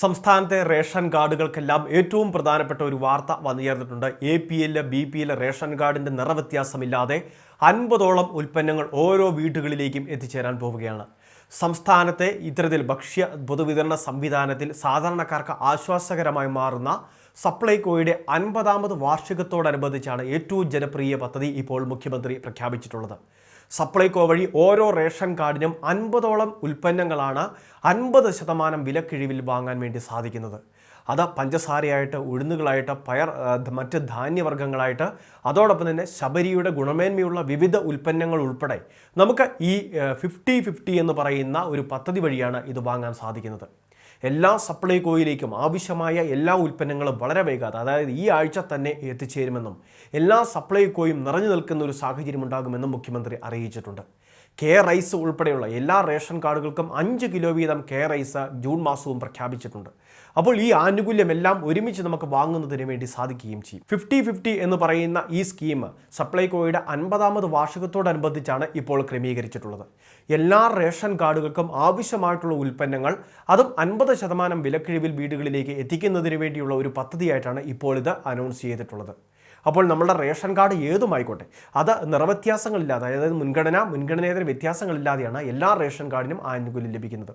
സംസ്ഥാനത്തെ റേഷൻ കാർഡുകൾക്കെല്ലാം ഏറ്റവും പ്രധാനപ്പെട്ട ഒരു വാർത്ത വന്നു ചേർന്നിട്ടുണ്ട്. A P L B P L ration കാർഡിന്റെ നിറവ്യത്യാസമില്ലാതെ അൻപതോളം ഉൽപ്പന്നങ്ങൾ ഓരോ വീടുകളിലേക്കും എത്തിച്ചേരാൻ പോവുകയാണ്. സംസ്ഥാനത്തെ ഇത്തരത്തിൽ ഭക്ഷ്യ പൊതുവിതരണ സംവിധാനത്തിൽ സാധാരണക്കാർക്ക് ആശ്വാസകരമായി മാറുന്ന സപ്ലൈകോയുടെ അൻപതാമത് വാർഷികത്തോടനുബന്ധിച്ചാണ് ഏറ്റവും ജനപ്രിയ പദ്ധതി ഇപ്പോൾ മുഖ്യമന്ത്രി പ്രഖ്യാപിച്ചിട്ടുള്ളത്. സപ്ലൈകോ വഴി ഓരോ റേഷൻ കാർഡിനും അൻപതോളം ഉൽപ്പന്നങ്ങളാണ് അൻപത് ശതമാനം വിലക്കിഴിവിൽ വാങ്ങാൻ വേണ്ടി സാധിക്കുന്നത്. അത് പഞ്ചസാരയായിട്ട് ഉഴുന്നുകളായിട്ട് പയർ മറ്റ് ധാന്യവർഗങ്ങളായിട്ട് അതോടൊപ്പം തന്നെ ശബരിയുടെ ഗുണമേന്മയുള്ള വിവിധ ഉൽപ്പന്നങ്ങൾ ഉൾപ്പെടെ നമുക്ക് ഈ ഫിഫ്റ്റി ഫിഫ്റ്റി എന്ന് പറയുന്ന ഒരു പദ്ധതി വഴിയാണ് ഇത് വാങ്ങാൻ സാധിക്കുന്നത്. എല്ലാ സപ്ലൈകോയിലേക്കും ആവശ്യമായ എല്ലാ ഉൽപ്പന്നങ്ങളും വളരെ വൈകാതെ അതായത് ഈ ആഴ്ച തന്നെ എത്തിച്ചേരുമെന്നും എല്ലാ സപ്ലൈകോയും നിറഞ്ഞു നിൽക്കുന്ന ഒരു സാഹചര്യം ഉണ്ടാകുമെന്നും മുഖ്യമന്ത്രി അറിയിച്ചിട്ടുണ്ട്. കെ റൈസ് ഉൾപ്പെടെയുള്ള എല്ലാ റേഷൻ കാർഡുകൾക്കും അഞ്ച് കിലോ വീതം കെ റൈസ് ജൂൺ മാസവും പ്രഖ്യാപിച്ചിട്ടുണ്ട്. അപ്പോൾ ഈ ആനുകൂല്യം എല്ലാം ഒരുമിച്ച് നമുക്ക് വാങ്ങുന്നതിന് വേണ്ടി സാധിക്കുകയും ചെയ്യും. ഫിഫ്റ്റി ഫിഫ്റ്റി എന്ന് പറയുന്ന ഈ സ്കീം സപ്ലൈകോയുടെ അൻപതാമത് വാർഷികത്തോടനുബന്ധിച്ചാണ് ഇപ്പോൾ ക്രമീകരിച്ചിട്ടുള്ളത്. എല്ലാ റേഷൻ കാർഡുകൾക്കും ആവശ്യമായിട്ടുള്ള ഉൽപ്പന്നങ്ങൾ അതും അൻപത് ശതമാനം വിലക്കിഴിവിൽ വീടുകളിലേക്ക് എത്തിക്കുന്നതിന് വേണ്ടിയുള്ള ഒരു പദ്ധതിയായിട്ടാണ് ഇപ്പോൾ ഇത് അനൗൺസ് ചെയ്തിട്ടുള്ളത്. അപ്പോൾ നമ്മുടെ റേഷൻ കാർഡ് ഏതുമായിക്കോട്ടെ അത് നിറവ്യത്യാസങ്ങളില്ലാതെ അതായത് മുൻഗണന മുൻഗണനേതര വ്യത്യാസങ്ങളില്ലാതെയാണ് എല്ലാ റേഷൻ കാർഡിനും ആനുകൂല്യം ലഭിക്കുന്നത്.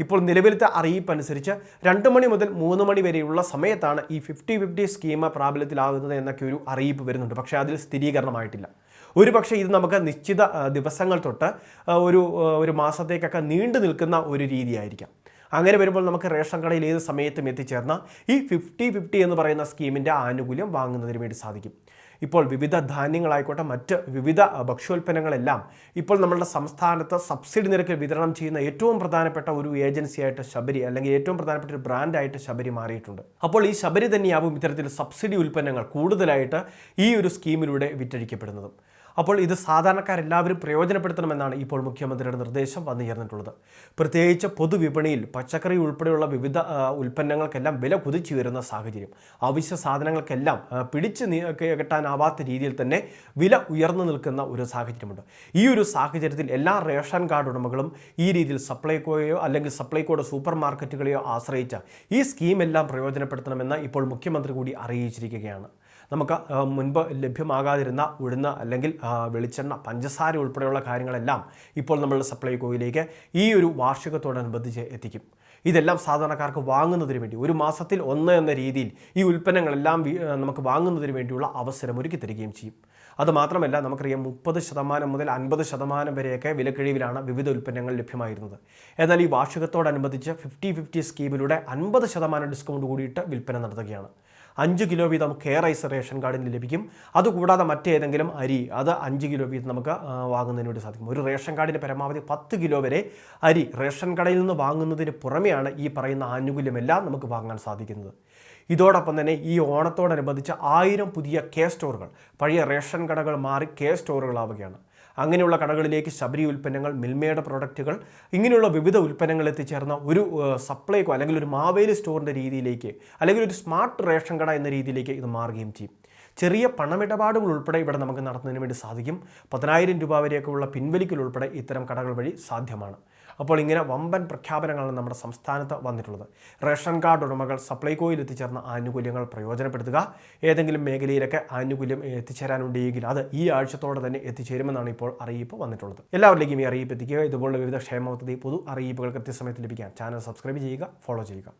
ഇപ്പോൾ നിലവിലത്തെ അറിയിപ്പ് അനുസരിച്ച് രണ്ട് മണി മുതൽ മൂന്ന് മണി വരെയുള്ള സമയത്താണ് ഈ ഫിഫ്റ്റി ഫിഫ്റ്റി സ്കീം പ്രാബല്യത്തിലാകുന്നത് എന്നൊക്കെ ഒരു അറിയിപ്പ് വരുന്നുണ്ട്. പക്ഷേ അതിൽ സ്ഥിരീകരണമായിട്ടില്ല. ഒരു പക്ഷേ ഇത് നമുക്ക് നിശ്ചിത ദിവസങ്ങൾ തൊട്ട് ഒരു ഒരു മാസത്തേക്കൊക്കെ നീണ്ടു നിൽക്കുന്ന ഒരു രീതിയായിരിക്കാം. അങ്ങനെ വരുമ്പോൾ നമുക്ക് റേഷൻ കടയിൽ ഏത് സമയത്തും എത്തിച്ചേർന്ന ഈ ഫിഫ്റ്റി ഫിഫ്റ്റി എന്ന് പറയുന്ന സ്കീമിന്റെ ആനുകൂല്യം വാങ്ങുന്നതിന് വേണ്ടി സാധിക്കും. ഇപ്പോൾ വിവിധ ധാന്യങ്ങളായിക്കോട്ടെ മറ്റ് വിവിധ ഭക്ഷ്യോൽപ്പന്നങ്ങളെല്ലാം ഇപ്പോൾ നമ്മളുടെ സംസ്ഥാനത്ത് സബ്സിഡി നിരക്കിൽ വിതരണം ചെയ്യുന്ന ഏറ്റവും പ്രധാനപ്പെട്ട ഒരു ഏജൻസിയായിട്ട് ശബരി അല്ലെങ്കിൽ ഏറ്റവും പ്രധാനപ്പെട്ട ഒരു ബ്രാൻഡായിട്ട് ശബരി മാറിയിട്ടുണ്ട്. അപ്പോൾ ഈ ശബരി തന്നെയാവും ഇത്തരത്തിൽ സബ്സിഡി ഉൽപ്പന്നങ്ങൾ കൂടുതലായിട്ട് ഈ ഒരു സ്കീമിലൂടെ വിറ്റഴിക്കപ്പെടുന്നതും. അപ്പോൾ ഇത് സാധാരണക്കാരെല്ലാവരും പ്രയോജനപ്പെടുത്തണമെന്നാണ് ഇപ്പോൾ മുഖ്യമന്ത്രിയുടെ നിർദ്ദേശം വന്നു ചേർന്നിട്ടുള്ളത് പ്രത്യേകിച്ച് പൊതുവിപണിയിൽ പച്ചക്കറി ഉൾപ്പെടെയുള്ള വിവിധ ഉൽപ്പന്നങ്ങൾക്കെല്ലാം വില കുതിച്ചു വരുന്ന സാഹചര്യം. അവശ്യ സാധനങ്ങൾക്കെല്ലാം പിടിച്ച് കെട്ടാനാവാത്ത രീതിയിൽ തന്നെ വില ഉയർന്നു നിൽക്കുന്ന ഒരു സാഹചര്യമുണ്ട്. ഈ ഒരു സാഹചര്യത്തിൽ എല്ലാ റേഷൻ കാർഡ് ഉടമകളും ഈ രീതിയിൽ സപ്ലൈകോയോ അല്ലെങ്കിൽ സപ്ലൈകോയുടെ സൂപ്പർ മാർക്കറ്റുകളെയോ ആശ്രയിച്ച ഈ സ്കീമെല്ലാം പ്രയോജനപ്പെടുത്തണമെന്ന് ഇപ്പോൾ മുഖ്യമന്ത്രി കൂടി അറിയിച്ചിരിക്കുകയാണ്. നമുക്ക് മുൻപ് ലഭ്യമാകാതിരുന്ന ഉഴുന്ന് അല്ലെങ്കിൽ വെളിച്ചെണ്ണ പഞ്ചസാര ഉൾപ്പെടെയുള്ള കാര്യങ്ങളെല്ലാം ഇപ്പോൾ നമ്മളുടെ സപ്ലൈ കോയിലേക്ക് ഈ ഒരു വാർഷികത്തോടനുബന്ധിച്ച് എത്തിക്കും. ഇതെല്ലാം സാധാരണക്കാർക്ക് വാങ്ങുന്നതിന് വേണ്ടി ഒരു മാസത്തിൽ ഒന്ന് എന്ന രീതിയിൽ ഈ ഉൽപ്പന്നങ്ങളെല്ലാം നമുക്ക് വാങ്ങുന്നതിന് വേണ്ടിയുള്ള അവസരം ഒരുക്കി തരികയും ചെയ്യും. അതുമാത്രമല്ല നമുക്കറിയാം മുപ്പത് ശതമാനം മുതൽ അൻപത് ശതമാനം വരെയൊക്കെ വിലക്കിഴിവിലാണ് വിവിധ ഉൽപ്പന്നങ്ങൾ ലഭ്യമായിരുന്നത്. എന്നാൽ ഈ വാർഷികത്തോടനുബന്ധിച്ച് ഫിഫ്റ്റി ഫിഫ്റ്റി സ്കീമിലൂടെ അൻപത് ശതമാനം ഡിസ്കൗണ്ട് കൂടിയിട്ട് വിൽപ്പന നടത്തുകയാണ്. അഞ്ച് കിലോ വീതം കെ റേഷൻ കാർഡിന് ലഭിക്കും. അതുകൂടാതെ മറ്റേതെങ്കിലും അരി അത് അഞ്ച് കിലോ വീതം നമുക്ക് വാങ്ങുന്നതിന് വേണ്ടി സാധിക്കും. ഒരു റേഷൻ കാർഡിന് പരമാവധി പത്ത് കിലോ വരെ അരി റേഷൻ കടയിൽ നിന്ന് വാങ്ങുന്നതിന് പുറമെയാണ് ഈ പറയുന്ന ആനുകൂല്യമെല്ലാം നമുക്ക് വാങ്ങാൻ സാധിക്കുന്നത്. ഇതോടൊപ്പം തന്നെ ഈ ഓണത്തോടനുബന്ധിച്ച് ആയിരം പുതിയ കെ സ്റ്റോറുകൾ പഴയ റേഷൻ കടകൾ മാറി കെ സ്റ്റോറുകളാവുകയാണ് അങ്ങനെയുള്ള കടകളിലേക്ക് ശബരി ഉൽപ്പന്നങ്ങൾ മിൽമയുടെ പ്രൊഡക്റ്റുകൾ ഇങ്ങനെയുള്ള വിവിധ ഉൽപ്പന്നങ്ങൾ എത്തിച്ചേർന്ന ഒരു സപ്ലൈക്കോ അല്ലെങ്കിൽ ഒരു മാവേലി സ്റ്റോറിന്റെ രീതിയിലേക്ക് അല്ലെങ്കിൽ ഒരു സ്മാർട്ട് റേഷൻ കട എന്ന രീതിയിലേക്ക് ഇത് മാറുകയും ചെയ്യും. ചെറിയ പണമിടപാടുകൾ ഉൾപ്പെടെ ഇവിടെ നമുക്ക് നടത്തുന്നതിന് വേണ്ടി സാധിക്കും. പതിനായിരം രൂപ വരെയൊക്കെയുള്ള പിൻവലിക്കൽ ഉൾപ്പെടെ ഇത്തരം കടകൾ വഴി സാധ്യമാണ്. അപ്പോൾ ഇങ്ങനെ വമ്പൻ പ്രഖ്യാപനങ്ങളാണ് നമ്മുടെ സംസ്ഥാനത്ത് വന്നിട്ടുള്ളത്. റേഷൻ കാർഡ് ഉടമകൾ സപ്ലൈകോയിൽ എത്തിച്ചേർന്ന ആനുകൂല്യങ്ങൾ പ്രയോജനപ്പെടുത്തുക. ഏതെങ്കിലും മേഖലയിലൊക്കെ ആനുകൂല്യം എത്തിച്ചേരാനുണ്ടെങ്കിൽ അത് ഈ ആഴ്ചത്തോടെ തന്നെ എത്തിച്ചേരുമെന്നാണ് ഇപ്പോൾ അറിയിപ്പ് വന്നിട്ടുള്ളത്. എല്ലാവരിലേക്കും ഈ അറിയിപ്പ് എത്തിക്കുക. ഇതുപോലുള്ള വിവിധ ക്ഷേമ പദ്ധതി പൊതു അറിയിപ്പുകൾ കൃത്യസമയത്ത് ലഭിക്കാൻ ചാനൽ സബ്സ്ക്രൈബ് ചെയ്യുക ഫോളോ ചെയ്യുക.